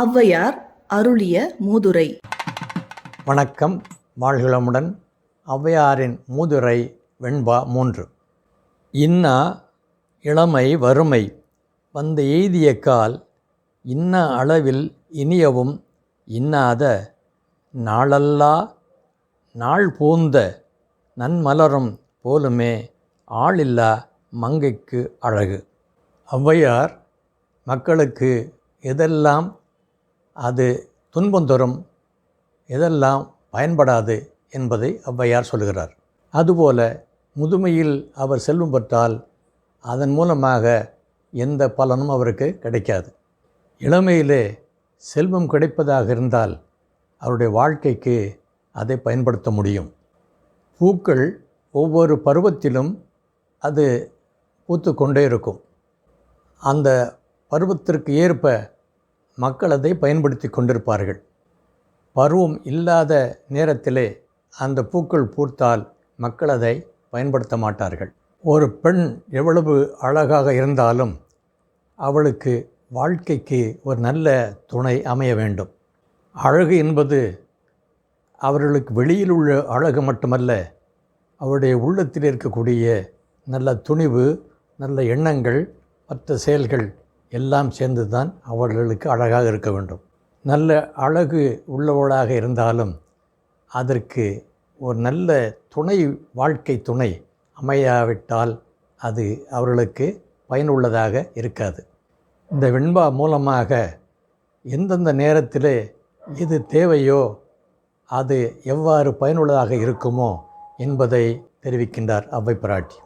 ஔவையார் அருளிய மூதுரை. வணக்கம் வாழ்களமுடன் ஔவையாரின் மூதுரை வெண்பா மூன்று. இன்னா இளமை வறுமை வந்த எய்திய கால் இன்ன அளவில் இனியவும் இன்னாத நாளல்லா நாள் பூந்த நன்மலரும் போலுமே ஆளில்லா மங்கைக்கு அழகு. ஔவையார் மக்களுக்கு எதெல்லாம் அது துன்பம் தரும் எதெல்லாம் பயன்படாது என்பதை ஔவையார் சொல்கிறார் அதுபோல முதுமையில் அவர் செல்வம் பெற்றால் அதன் மூலமாக எந்த பலனும் அவருக்கு கிடைக்காது. இளமையிலே செல்வம் கிடைப்பதாக இருந்தால் அவருடைய வாழ்க்கைக்கு அதை பயன்படுத்த முடியும். பூக்கள் ஒவ்வொரு பருவத்திலும் அது பூத்து கொண்டே இருக்கும். அந்த பருவத்திற்கு ஏற்ப மக்கள் அதை பயன்படுத்தி கொண்டிருப்பார்கள். பருவம் இல்லாத நேரத்திலே அந்த பூக்கள் பூத்தால் மக்கள் அதை பயன்படுத்த மாட்டார்கள். ஒரு பெண் எவ்வளவு அழகாக இருந்தாலும் அவளுக்கு வாழ்க்கைக்கு ஒரு நல்ல துணை அமைய வேண்டும். அழகு என்பது அவர்களுக்கு வெளியில் உள்ள அழகு மட்டுமல்ல அவருடைய உள்ளத்தில் இருக்கக்கூடிய நல்ல துணிவு நல்ல எண்ணங்கள் மற்ற செயல்கள் எல்லாம் சேர்ந்து தான் அவர்களுக்கு அழகாக இருக்க வேண்டும். நல்ல அழகு உள்ளவளாக இருந்தாலும் அதற்கு ஒரு நல்ல துணை வாழ்க்கை துணை அமையாவிட்டால் அது அவர்களுக்கு பயனுள்ளதாக இருக்காது. இந்த வெண்பா மூலமாக எந்தெந்த நேரத்தில் எது தேவையோ அது எவ்வாறு பயனுள்ளதாக இருக்குமோ என்பதை தெரிவிக்கின்றார் அவ்வை பிராட்டி.